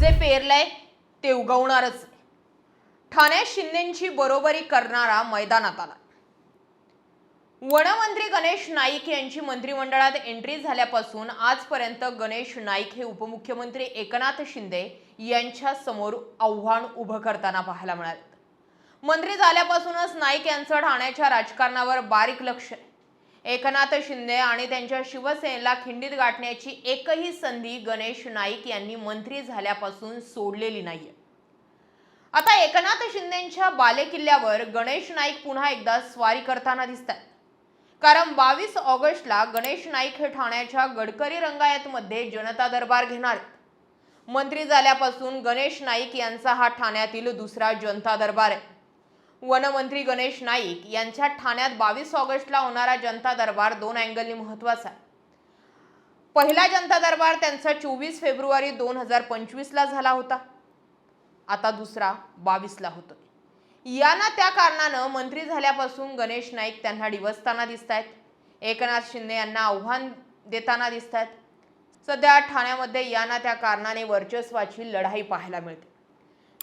जे पेरलंय ते उगवणारच ठाणे शिंदेची बरोबरी करणारा मैदानात आला. वनमंत्री गणेश नाईक यांची मंत्रिमंडळात एंट्री झाल्यापासून आजपर्यंत गणेश नाईक हे उपमुख्यमंत्री एकनाथ शिंदे यांच्या समोर आव्हान उभं करताना पाहायला मिळाले. मंत्री झाल्यापासूनच नाईक यांचं ठाण्याच्या राजकारणावर बारीक लक्ष आहे. एकनाथ शिंदे आणि त्यांच्या शिवसेनेला खिंडीत गाठण्याची एकही संधी गणेश नाईक यांनी मंत्री झाल्यापासून सोडलेली नाहीये. आता एकनाथ शिंदेच्या बालेकिल्ल्यावर गणेश नाईक पुन्हा एकदा स्वारी करताना दिसतात कारण बावीस ऑगस्टला गणेश नाईक हे ठाण्याच्या गडकरी रंगायतमध्ये जनता दरबार घेणार मंत्री झाल्यापासून गणेश नाईक यांचा हा ठाण्यातील दुसरा जनता दरबार आहे. वनमंत्री गणेश नाईक यांच्या ठाण्यात बावीस ऑगस्टला होणारा जनता दरबार दोन अँगलनी महत्त्वाचा आहे. पहिला जनता दरबार त्यांचा चोवीस फेब्रुवारी दोन हजार पंचवीसला झाला होता. आता दुसरा बावीसला होतोय यांना त्या कारणानं मंत्री झाल्यापासून गणेश नाईक त्यांना डिवसताना दिसत आहेत एकनाथ शिंदे यांना आव्हान देताना दिसत आहेत सध्या ठाण्यामध्ये यांना त्या कारणाने वर्चस्वाची लढाई पाहायला मिळते.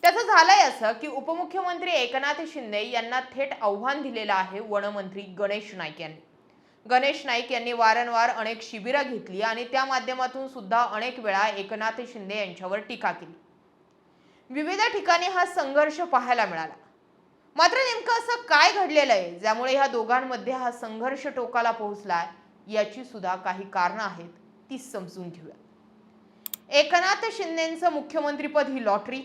त्याचं झालंय असं की उपमुख्यमंत्री एकनाथ शिंदे यांना थेट आव्हान दिलेलं आहे वनमंत्री गणेश नाईक यांनी. गणेश नाईक यांनी वारंवार अनेक शिबिरं घेतली आणि त्या माध्यमातून सुद्धा अनेक वेळा एकनाथ शिंदे यांच्यावर टीका केली. विविध ठिकाणी हा संघर्ष पाहायला मिळाला. मात्र नेमकं असं काय घडलेलं आहे ज्यामुळे ह्या दोघांमध्ये हा संघर्ष टोकाला पोहोचलाय याची सुद्धा काही कारणं आहेत ती समजून घेऊया. एकनाथ शिंदेचं मुख्यमंत्रीपद ही लॉटरी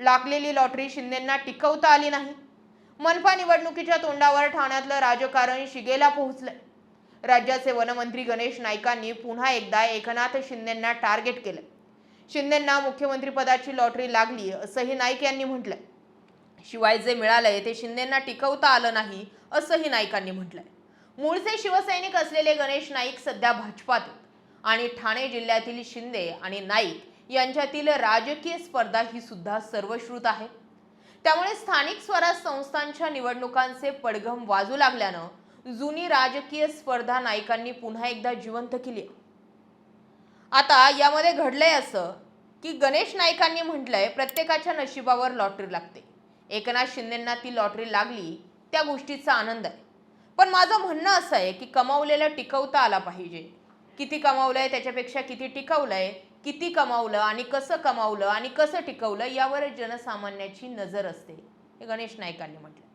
लागलेली लॉटरी शिंदेंना टिकवता आली नाही. मनपा निवडणुकीच्या तोंडावर ठाण्यातलं राजकारण शिगेला पोहोचलंय. राज्याचे वनमंत्री गणेश नाईकांनी पुन्हा एकदा एकनाथ शिंदेंना टार्गेट केलं. शिंदेंना मुख्यमंत्रीपदाची लॉटरी लागली असंही नाईक यांनी म्हटलंय. शिवाय जे मिळालंय ते शिंदेंना टिकवता आलं नाही असंही नाईकांनी म्हटलंय. मूळचे शिवसैनिक असलेले गणेश नाईक सध्या भाजपात आणि ठाणे जिल्ह्यातील शिंदे आणि नाईक यांच्यातील राजकीय स्पर्धा ही सुद्धा सर्वश्रुत आहे. त्यामुळे स्थानिक स्वराज संस्थांच्या निवडणुकांचे पडघम वाजू लागल्यानं जुनी राजकीय स्पर्धा नायकांनी पुन्हा एकदा जिवंत केली. आहे. आता यामध्ये घडलंय असं की गणेश नायकांनी म्हटलंय प्रत्येकाच्या नशिबावर लॉटरी लागते. एकनाथ शिंदेंना ती लॉटरी लागली त्या गोष्टीचा आनंद आहे. पण माझं म्हणणं असं आहे की कमावलेलं टिकवता आला पाहिजे. किती कमावलंय त्याच्यापेक्षा किती टिकवलंय किती कमावलं आणि कसं कमावलं आणि कसं टिकवलं यावर जनसामान्याची नजर असते. हे गणेश नाईकांनी म्हटलं.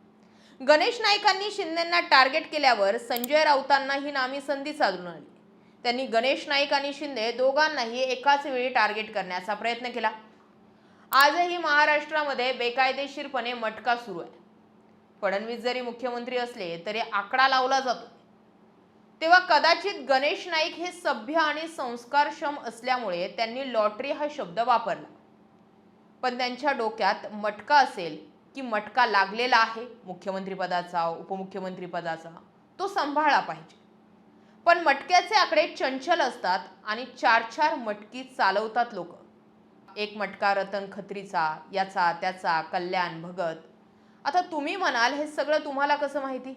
गणेश नाईकांनी शिंदेंना टार्गेट केल्यावर संजय राऊतांना ही नामी संधी साधून आली त्यांनी गणेश नाईक आणि शिंदे दोघांनाही एकाच वेळी टार्गेट करण्याचा प्रयत्न केला. आजही महाराष्ट्रामध्ये बेकायदेशीरपणे मटका सुरू आहे. फडणवीस जरी मुख्यमंत्री असले तरी आकडा लावला जातो. तेव्हा कदाचित गणेश नाईक हे सभ्य आणि संस्कारक्षम असल्यामुळे त्यांनी लॉटरी हा शब्द वापरला. पण त्यांच्या डोक्यात मटका असेल की मटका लागलेला आहे मुख्यमंत्रीपदाचा उपमुख्यमंत्रीपदाचा तो सांभाळला पाहिजे. पण मटक्याचे आकडे चंचल असतात आणि चार चार मटकी चालवतात लोक. एक मटका रतन खत्रीचा याचा त्याचा कल्याण भगत. आता तुम्ही म्हणाल हे सगळं तुम्हाला कसं माहिती?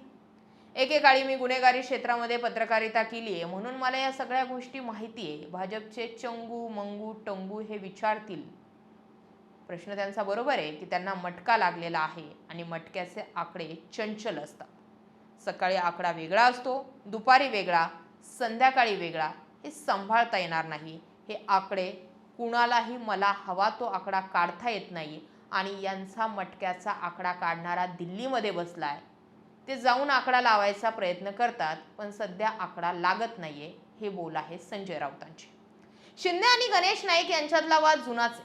एकेकाळी मी गुन्हेगारी क्षेत्रामध्ये पत्रकारिता केली आहे. म्हणून मला या सगळ्या गोष्टी माहिती आहे. भाजपचे चंगू मंगू टंगू हे विचारतील. प्रश्न त्यांचा बरोबर आहे की त्यांना मटका लागलेला आहे आणि मटक्याचे आकडे चंचल असतात. सकाळी आकडा वेगळा असतो दुपारी वेगळा संध्याकाळी वेगळा हे सांभाळता येणार नाही. हे आकडे कुणालाही मला हवा तो आकडा काढता येत नाही. आणि यांचा मटक्याचा आकडा काढणारा दिल्लीमध्ये बसला आहे ते जाऊन आकडा लावायचा प्रयत्न करतात पण सध्या आकडा लागत नाहीये हे बोल आहे संजय राऊतांचे. शिंदे आणि गणेश नाईक यांच्यातला वाद जुनाच आहे.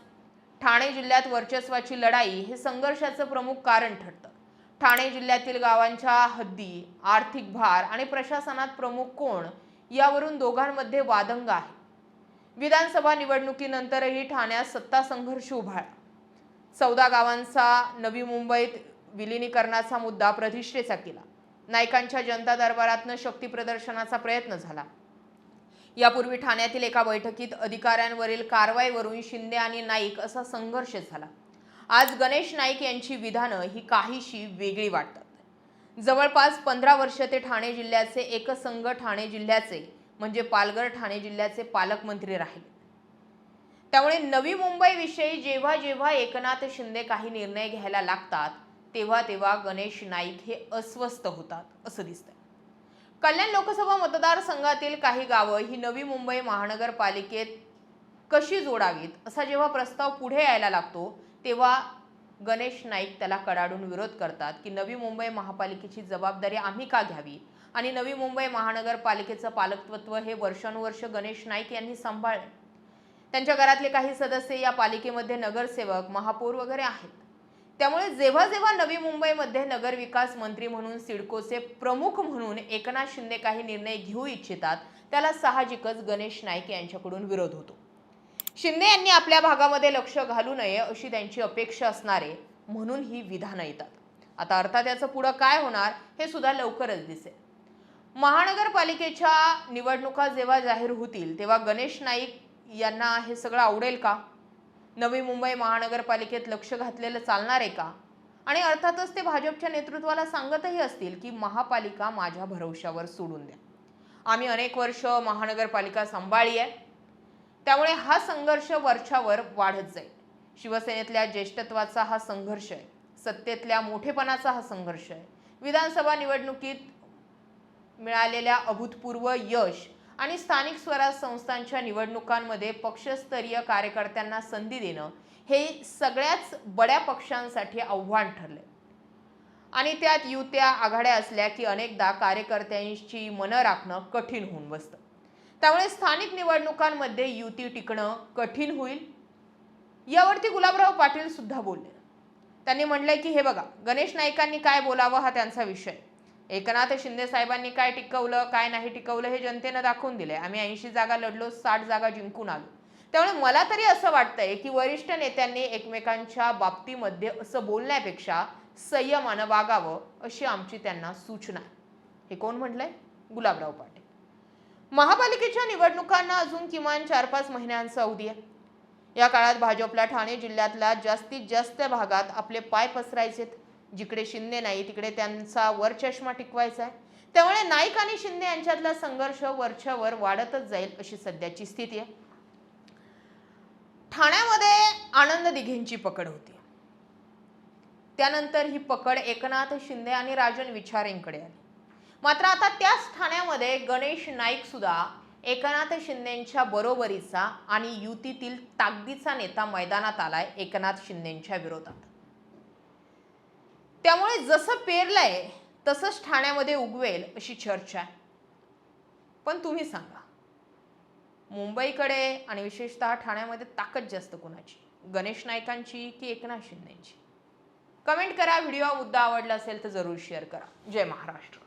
ठाणे जिल्ह्यात वर्चस्वाची लढाई हे संघर्षाचं प्रमुख कारण ठरतं. ठाणे जिल्ह्यातील गावांच्या हद्दी आर्थिक भार आणि प्रशासनात प्रमुख कोण यावरून दोघांमध्ये वादंग आहे. विधानसभा निवडणुकीनंतरही ठाण्यात सत्ता संघर्ष उभाळा चौदा गावांचा नवी मुंबईत विलिनीकरणाचा मुद्दा प्रतिष्ठेचा केला. नायकांच्या जनता दरबारातनं शक्ती प्रदर्शनाचा प्रयत्न झाला. यापूर्वी ठाण्यातील एका बैठकीत अधिकाऱ्यांवरील कारवाईवरून शिंदे आणि नाईक असा संघर्ष झाला. आज गणेश नाईक यांची विधानं ही काहीशी वेगळी वाटतात. जवळपास पंधरा वर्ष ते ठाणे जिल्ह्याचे एकसंघ ठाणे जिल्ह्याचे म्हणजे पालघर ठाणे जिल्ह्याचे पालकमंत्री राहिले. त्यामुळे नवी मुंबईविषयी जेव्हा जेव्हा एकनाथ शिंदे काही निर्णय घ्यायला लागतात तेव्हा तेव्हा गणेश नाईक हे अस्वस्थ होतात असं दिसतंय. कल्याण लोकसभा मतदारसंघातील काही गावं ही नवी मुंबई महानगरपालिकेत कशी जोडावीत असा जेव्हा प्रस्ताव पुढे यायला लागतो तेव्हा गणेश नाईक त्याला कडाडून विरोध करतात की नवी मुंबई महापालिकेची जबाबदारी आम्ही का घ्यावी? आणि नवी मुंबई महानगरपालिकेचं पालकत्व हे वर्षानुवर्ष गणेश नाईक यांनी सांभाळले. त्यांच्या घरातले काही सदस्य या पालिकेमध्ये नगरसेवक महापौर वगैरे आहेत. त्यामुळे जेव्हा जेव्हा नवी मुंबईमध्ये नगरविकास मंत्री म्हणून सिडकोचे प्रमुख म्हणून एकनाथ शिंदे काही निर्णय घेऊ इच्छितात त्याला साहजिकच गणेश नाईक यांच्याकडून विरोध होतो. शिंदे यांनी आपल्या भागामध्ये लक्ष घालू नये अशी त्यांची अपेक्षा असणारे म्हणून ही विधानं येतात. आता अर्थात याचं पुढं काय होणार हे सुद्धा लवकरच दिसेल. महानगरपालिकेच्या निवडणुका जेव्हा जाहीर होतील तेव्हा गणेश नाईक यांना हे सगळं आवडेल का? नवी मुंबई महानगरपालिकेत लक्ष घातलेलं चालणार आहे का? आणि अर्थातच ते भाजपच्या नेतृत्वाला सांगतही असतील की महापालिका माझ्या भरवशावर सोडून द्या. आम्ही अनेक वर्ष महानगरपालिका सांभाळली आहे. त्यामुळे हा संघर्ष वरच्यावर वाढत जाईल. शिवसेनेतल्या ज्येष्ठत्वाचा हा संघर्ष आहे. सत्तेतल्या मोठेपणाचा हा संघर्ष आहे. विधानसभा निवडणुकीत मिळालेल्या अभूतपूर्व यश आणि स्थानिक स्वराज संस्थांच्या निवडणुकांमध्ये पक्षस्तरीय कार्यकर्त्यांना संधी देणं हे सगळ्याच बड्या पक्षांसाठी आव्हान ठरले आणि त्यात युत्या आघाड्या असल्या की अनेकदा कार्यकर्त्यांची मनं राखणं कठीण होऊन बसतं. त्यामुळे स्थानिक निवडणुकांमध्ये युती टिकणं कठीण होईल. यावरती गुलाबराव पाटील सुद्धा बोलले. त्यांनी म्हटलंय की हे बघा गणेश नाईकांनी काय बोलावं हा त्यांचा विषय एकनाथ शिंदे साहेबांनी काय टिकवलं काय नाही टिकवलं हे जनतेनं दाखवून दिलंय. आम्ही ऐंशी जागा लढलो साठ जागा जिंकून आलो. त्यामुळे मला तरी असं वाटतंय की वरिष्ठ नेत्यांनी एकमेकांच्या बाबतीमध्ये असं बोलण्यापेक्षा संयमानं वागावं अशी आमची त्यांना सूचना आहे. हे कोण म्हणलंय गुलाबराव पाटील. महापालिकेच्या निवडणुकांना अजून किमान चार पाच महिन्यांचा अवधी आहे. या काळात भाजपला ठाणे जिल्ह्यातल्या जास्तीत जास्त भागात आपले पाय पसरायचेत. जिकडे शिंदे नाही तिकडे त्यांचा वरचष्मा टिकवायचा आहे. त्यामुळे नाईक आणि शिंदे यांच्यातला संघर्ष वरच्यावर वाढतच जाईल अशी सध्याची स्थिती आहे. ठाण्यामध्ये आनंद दिघेंची पकड होती. त्यानंतर ही पकड एकनाथ शिंदे आणि राजन विचारेंकडे आली. मात्र आता त्याच ठाण्यामध्ये गणेश नाईक सुद्धा एकनाथ शिंदेच्या बरोबरीचा आणि युतीतील ताकदीचा नेता मैदानात आलाय एकनाथ शिंदेच्या विरोधात. त्यामुळे जसं पेरलंय तसंच ठाण्यामध्ये उगवेल अशी चर्चा आहे. पण तुम्ही सांगा मुंबईकडे आणि विशेषतः ठाण्यामध्ये ताकद जास्त कोणाची? गणेश नायकांची की एकनाथ शिंदेची? कमेंट करा व्हिडिओ मुद्दा आवडला असेल तर जरूर शेअर करा. जय महाराष्ट्र.